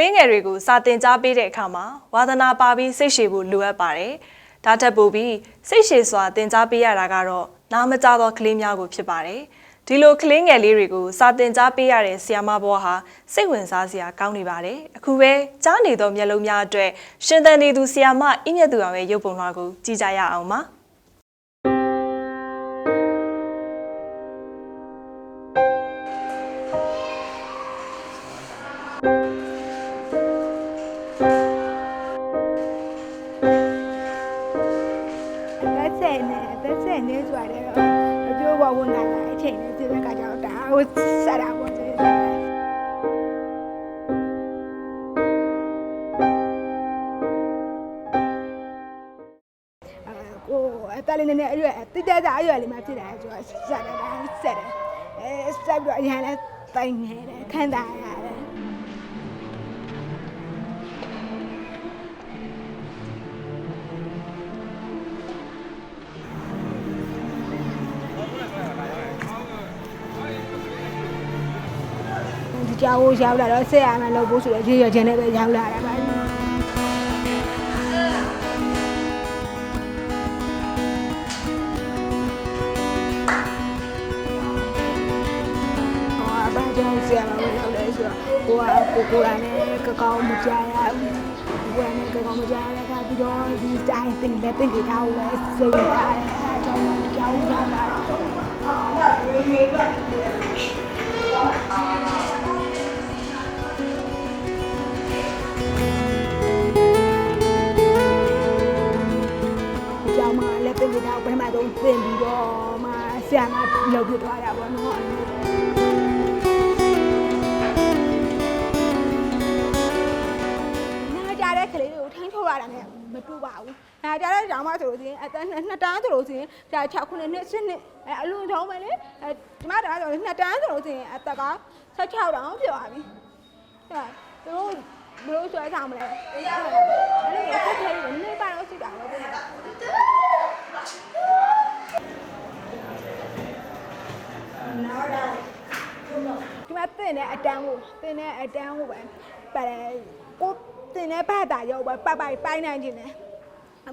လင်းငယ်တွေကိုစာတင်ကြားပေးတဲ့အခါမှာဝါသနာပါပြီးစိတ်ရှည်ဖို့လိုအပ်ပါတယ်။ဒါထက်ပိုပြီးစိတ်ရှည်စွာတင်ကြားပေးရတာကတော့နားမကျသောကလေးများကိုဖြစ်ပါတယ်။ဒီလိုကလေးငယ်လေးတွေကိုစာတင်ကြားပေးရတဲ့ဆီယာမဘောဟာစိတ်ဝင်စားစရာကောင်းနေပါတယ်။အခုပဲကြားနေသောမျက်လုံးများအတွက်ရှင်သန်နေသူဆီယာမအင်းမြတ်သူအောင်ရဲ့ရုပ်ပုံလွှာကိုကြည့်ကြရအောင်ပါ။ ဆက်နေသက်ဆက်နေဆိုရတယ်အကျိုးဘဝင်လာတဲ့အချိန်နဲ့ဒီဘက်ကကြောက်တာဟိုဆက်တာပေါ့ဒီကိုအတလေးနဲ့အရွယ်တိတက်တာအရွယ်လေးမှဖြစ်တယ်ဆိုတော့ဆက်တယ်ဒါဆက်တယ်အဲဆက်ပြီးတော့အရင်လည်းတိုင်နေတယ်ခံစားရ တယ်ဒီကြောင်ကိုရောက်လာတော့ဆက်ရမယ်လို့ပို့ဆိုတော့ရေရခြင်းနဲ့ပဲရောက်လာတာပါဟောအပန်းကျောင်းဆရာမလို့ရောက်လဲဆိုတော့ကိုကကိုကိုရနဲ့ကကောင်းမကြရဘူးကိုကနဲ့ကကောင်းမကြရတဲ့အခါပြီးတော့ဒီတိုင်းတင်လက်တင်ကြတာကိုပဲစိတ်ရတယ် တွေကိုထမ်းထုတ်ရတာနဲ့မတူပါဘူး။နာကြတဲ့ကြောင်မဆိုလို့ရှိရင်အသက်နှစ်တန်းဆိုလို့ရှိရင်ဒါ6ခုနှစ်နှစ်7နှစ်အဲအလုံးထုံးပဲလေအဲဒီမှာဒါဆိုနှစ်တန်းဆိုလို့ရှိရင်အသက်က16တောင်ဖြစ်သွားပြီ။အဲသူတို့ဘယ်လိုဆွဲဆောင်မလဲ။အဲ့လိုတစ်ခဲလေးနေပါတော့ရှိတာတော့ဒီမှာတင်တဲ့အတန်းကိုတင်တဲ့အတန်းကိုပဲပါတယ် ကိုတင်တဲ့ဘာသာရောက်ပဲပပိုင်ပိုင်းနိုင်ခြင်းနဲ့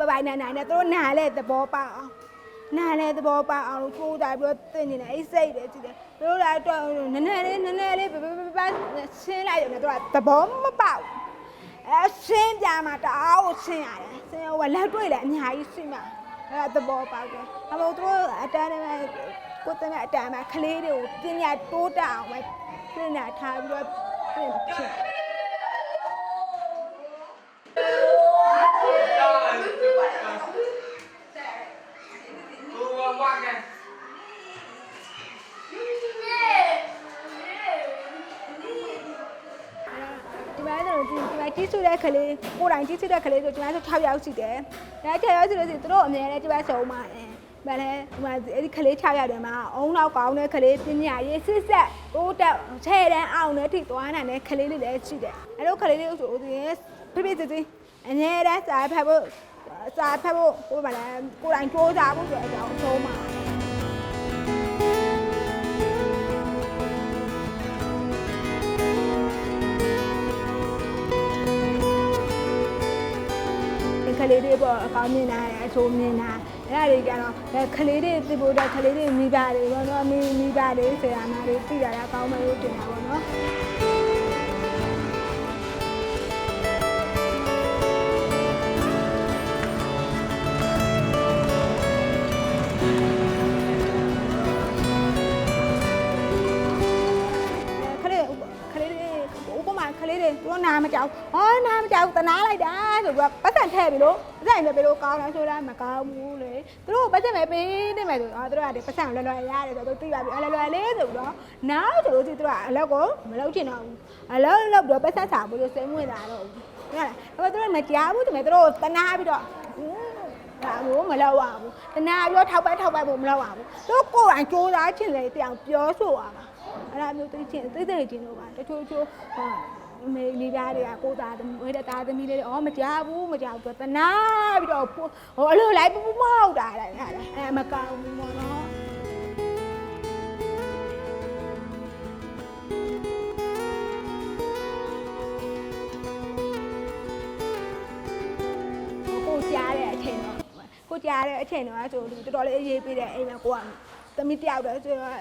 ပပိုင်နိုင်နိုင်နဲ့သူတို့နားလဲသဘောပေါက်အောင်နားလဲသဘောပေါက်အောင်လို့ကိုးတာပြီးတော့တင်နေတယ်အဲ့စိတ်ပဲကြည့်တယ်သူတို့လည်းတော့နည်းနည်းလေးနည်းနည်းလေးပပပပဆင်းလိုက်တယ်သူကသဘောမပေါက်အဲဆင်းပြမှာတအားကိုဆင်းရတယ်ဆင်းဟိုလက်တွေ့လည်းအများကြီးဆင်းမှာအဲသဘောပေါက်တယ်အမေတို့အတန်းနဲ့ကိုတင်တဲ့အတန်းမှာကလေးတွေကိုပညာတိုးတက်အောင်ပဲပြင်တာထားပြီးတော့ပြင်ဖြစ် တဲ့ကလေးကိုယ်တိုင်ကြီးစုတဲ့ကလေးဆိုဒီမှာဆို6ယောက်ရှိတယ်။ဒါ6ယောက်ရှိလို့ရှိရင်သူတို့အမြဲတမ်းဒီမှာဆုံးပါတယ်။ဘာလဲဒီမှာအဲ့ဒီကလေး6ယောက်တယ်မှာအုံနောက်ကောင်းတဲ့ကလေးပညာရေးစစ်ဆက်တိုးတက်ချဲတန်းအောင်တဲ့ထိသွားနိုင်တဲ့ကလေးလေးလည်းရှိတယ်။အဲ့လိုကလေးလေးဆိုဒီဖိဖိစစ်စစ်အမြဲတမ်းစာဖတ်ဖို့စာဖတ်ဖို့ဟိုဘာလဲကိုယ်တိုင်စူးစမ်းဖို့ဆိုတဲ့အကြောင်းဆုံးပါ လေးတွေပေါ့အကောင်းမြင်တာအချိုးမြင်တာအဲ့ဒါတွေကြတော့အဲကလေးတွေသိဖို့တော့ကလေးတွေမိဘတွေပေါ့နော်မိမိဘတွေဆရာမတွေသိတာအကောင်းမယ်လို့တင်တာပေါ့နော်ခလေးခလေးတွေဥပမာခလေးတွေသူတို့နာမကြောက်ဟော နာမကြောက်တနာလိုက်တာဆိုပြီးတော့ပတ်စံထည့်ပြီလို့ပတ်စံလည်းဘယ်လိုကောင်းလဲဆိုတာမကောင်းဘူးလေသူတို့ပတ်စံပဲပေးနေမယ်ဆိုတော့သူတို့ကဒီပတ်စံလွယ်လွယ်ရတယ်ဆိုတော့သူသိပါပြီအလွယ်လွယ်လေးဆိုပြီးတော့နားဆိုလို့ဒီသူတို့ကအလောက်ကိုမလောက်ချင်တော့ဘူးအလောက်လောက်ပြီးတော့ပတ်စံစာဘူးလို့စိတ်ဝင်လာတော့ဘူးဟုတ်လားအဲ့တော့သူတို့မကြားဘူးသူတို့တနာပြီးတော့ဒါမျိုးမလောက်ပါဘူးတနာပြီးတော့ထောက်ပတ်ထောက်ပတ်ဖို့မလောက်ပါဘူးသူကိုယ်တိုင်စူးစမ်းချင်လေတောင်ပြောဆိုရမှာအဲ့ဒါမျိုးသိချင်းသိသိချင်းလို့ပါတချို့ချို့ဟာ မေလေးပြားတွေကကိုသားသမီးဝဲတဲ့သားသမီးလေးတွေအော်မကြဘူးမကြဘူးသူကတနာပြီးတော့ဟိုအလိုလိုက်ပူမဟုတ်တာလားအဲမကောင်းဘူးပေါ့နော်ကိုကြားတဲ့အချိန်တော့ကိုကြားတဲ့အချိန်တော့ဆိုတော်တော်လေးအေးပေးတဲ့အိမ်မှာကိုက သမီးတယောက်တော့ဆိုတော့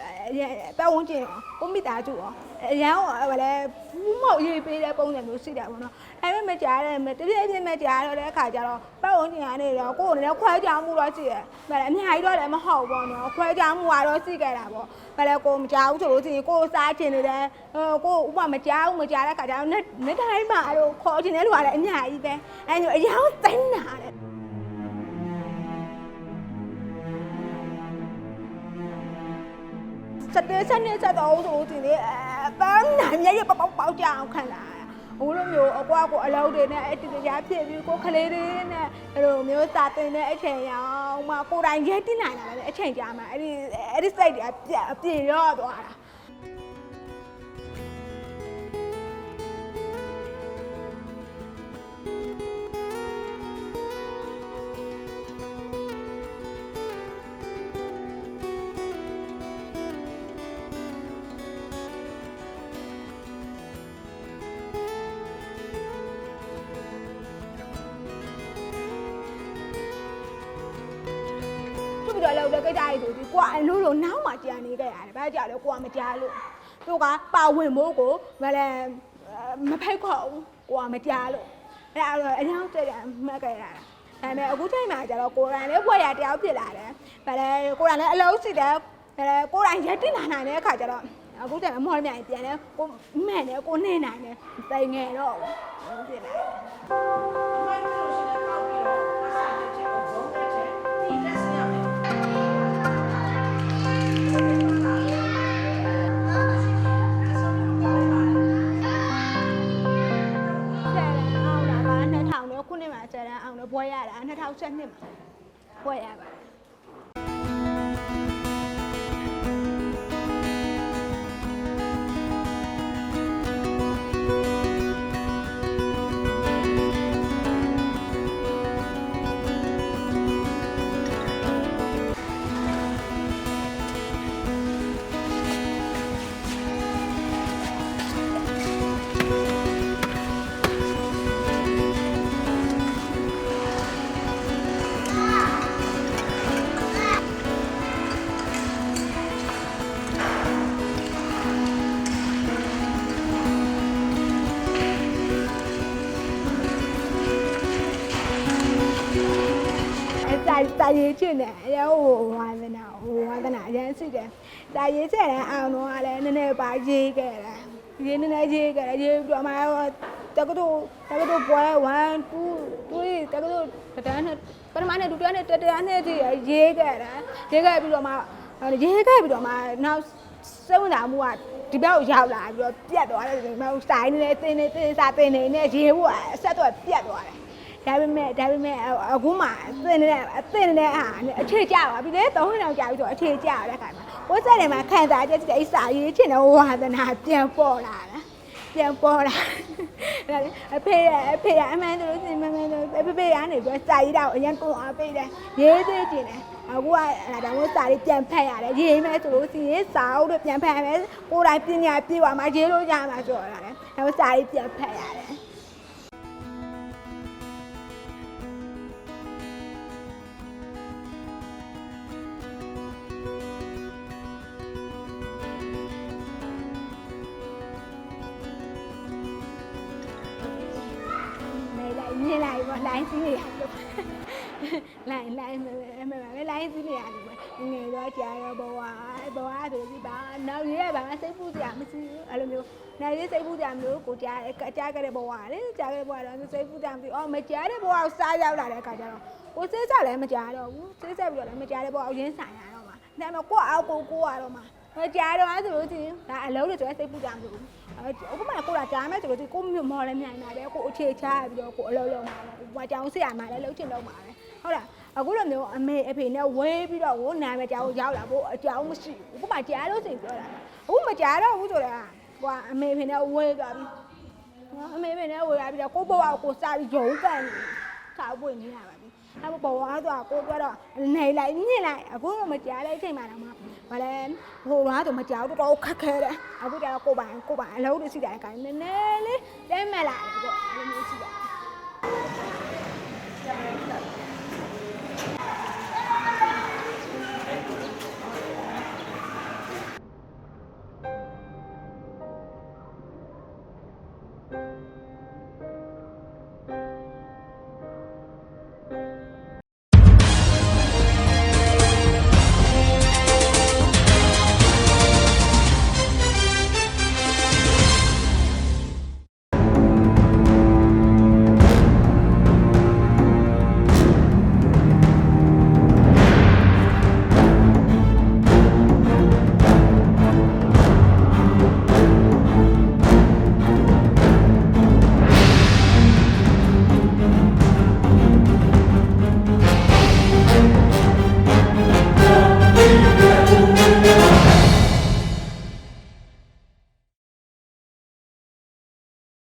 ပတ်ဝန်းကျင်ကိုမိသားစုရောအရန်ဟိုလဲဘူးမောက်ရေးပေးတဲ့ပုံစံမျိုးရှိတာပေါ့နော်အဲ့မဲ့မကြားတယ်တပြည့်ပြည့်မကြားတော့တဲ့အခါကျတော့ပတ်ဝန်းကျင်ကနေတော့ကိုယ်နဲ့ခွဲကြမှုတော့ရှိတယ်။ဒါလည်းအများကြီးတော့လည်းမဟုတ်ဘူးပေါ့နော်ခွဲကြမှုကတော့ရှိခဲ့တာပေါ့။ဒါလည်းကိုမကြားဘူးဆိုလို့ရှိရင်ကိုစားချင်နေတယ်ဟိုကိုဥပမကြားဘူးမကြားတဲ့အခါကျတော့နေ့တိုင်းမှာအဲ့လိုခေါ်ချင်တဲ့လူကလည်းအများကြီးပဲ။အဲ့လိုအယောင်သိမ်းတာတဲ့ စတဲ့စနေစတော့ဆိုဒီလေအပန်းနိုင်ရပပောက်ပေါက်ကြအောင်ခံလာဟိုလိုမျိုးအကွာကိုအလောက်တွေနဲ့အတူတူကြားဖြစ်ပြီးကိုခလေးတွေနဲ့အဲ့လိုမျိုးစာတင်တဲ့အချိန်ရောင်မှကိုတိုင်ရဲတင်နိုင်လာတယ်အချိန်ကြာမှအဲ့ဒီအဲ့ဒီစိတ်တွေအပြအပြေရော့သွားတာ တော့လောက်တဲ့ကိစ္စတွေဆိုဒီကိုကအလိုလိုနောက်မှကြာနေခဲ့ရတယ်။ဘာကြောင့်လဲကိုကမကြားလို့သူကပါဝင်မို့ကိုမလဲမဖိတ်ခေါ်ဘူးကိုကမကြားလို့အဲ့ဒါတော့အရင်တက်တယ်မှတ်ခဲ့ရတာ။ဒါပေမဲ့အခုချိန်မှာကျတော့ကိုရန်လေးဘွက်ရတယောက်ဖြစ်လာတယ်။ဘာလဲကိုရန်လည်းအလုံးစီတယ်။အဲကိုရန်ရက်တင်လာနိုင်တဲ့အခါကျတော့အခုချိန်မှာမော်လမြိုင်ပြန်တယ်ကိုမဲ့တယ်ကိုနေနိုင်တယ်တိုင်ငယ်တော့ဘူးဖြစ်လာတယ်ဆယ် တာ2012 ရေးချင်တယ်အရောဟိုဝါသနာဟိုဝါသနာအရင်ရှိတယ်စာရေးချက်ရန်အောင်တော့ကလည်းနည်းနည်းပါရေးခဲ့တယ်ရေးနည်းနည်းရေးခဲ့တယ်ရေးပြီးတော့မှတကတို့တကတို့ပွဲ1 2 3တကတို့တန်းနဲ့ပထမနဲ့ဒုတိယနဲ့တတိယနဲ့ဒီရေးခဲ့တယ်ရေးခဲ့ပြီးတော့မှရေးခဲ့ပြီးတော့မှနောက်စိတ်ဝင်စားမှုကဒီဘက်ကိုရောက်လာပြီးတော့ပြတ်သွားတယ်ဒီမှာစိုင်းနေတင်းနေတင်းစားတင်းနေနဲ့ရေးဖို့အဆက်တော့ပြတ်သွားတယ် ဒါပေမဲ့ဒါပေမဲ့အခုမှအသင်နဲ့အသင်နဲ့အာအခြေကျပါပြီလေသုံးနှစ်လောက်ကြာပြီဆိုအခြေကျရတဲ့ခါမှာကိုယ်စက်ထဲမှာခံစားချက်တဲ့အိစာရေးချင်တဲ့ဝါသနာပြန်ပေါ်လာတာပြန်ပေါ်လာဒါလေအဖေရအဖေရအမှန်တလို့စင်မမှန်တော့အဖေဖေရကနေပြီးစာရေးတာကိုအရင်ကုန်အားပေးတယ်ရေးသေးကျင်တယ်အခုကအဲ့ဒါမျိုးစာလေးပြန်ဖတ်ရတယ်ရေးမယ်ဆိုလို့စီရင်စာအုပ်တွေပြန်ဖတ်ရမယ်ကိုယ်တိုင်ပညာပြေသွားမှရေးလို့ရမှာဆိုတော့လေဒါမျိုးစာလေးပြန်ဖတ်ရတယ် này lại như này mà lại xin nghỉ học được lại lại mà mà mà lại xin nghỉ học được nghề đó cha rồi bố à bố à rồi đi bà nào gì bà sẽ phụ giảm chứ à làm nhiều này đi sẽ phụ giảm nữa của cha cả cha cái này bố à đấy cha cái bố à đó sẽ phụ giảm thì ô mày cha đấy bố à sai giao lại cả cha rồi cô sẽ sao lại mà cha đâu sẽ sao rồi lại mà cha đấy bố à diễn sản đâu mà này mà qua áo cô qua đâu mà ကြားတော့အဲ့ ဆိုလို့ချင်းဒါအလုံးတွေဆိုရင်စိတ်ပူကြမှာဘူးအဲဥပမာကိုလာကြားမယ်ဆိုလို့ချင်းကိုမျိုးမော်လည်းမြိုင်တာပဲကိုအခြေချပြီးတော့ကိုအလုံးလုံးမှာပဲဘာကြောင်ဆရာမှာလည်းလုံးချင်လုံးမှာပဲဟုတ်လားအခုလိုမျိုးအမေအဖေနဲ့ဝေးပြီးတော့ကိုနာမည်ကြောင်ရောက်လာဖို့အကြောင်းမရှိဘူးဥပမာကြားလို့ဆိုရင်ပြောတာအခုမကြားတော့ဘူးဆိုတာဟိုအမေအဖေနဲ့ဝေးသွားပြီနော်အမေအဖေနဲ့ဝေးသွားပြီးတော့ကိုဘဝကိုစာပြီးရုံးကန်နေစာပွင့်နေရပါပြီအဲ့ဘဝကတော့ကိုပြောတော့နေလိုက်ညစ်လိုက်အခုတော့မကြားတဲ့အချိန်မှာတော့ မှဘာလဲဟိုကတော့မကြောက်တော့ခက်ခဲတယ်အခုကျတော့ကိုပိုင်ကိုပိုင်အလုပ်တွေရှိတယ်အကိုင်းနည်းနည်းလေးတဲမဲ့လာတယ်ပေါ့အဲ့လိုမျိုးရှိတယ်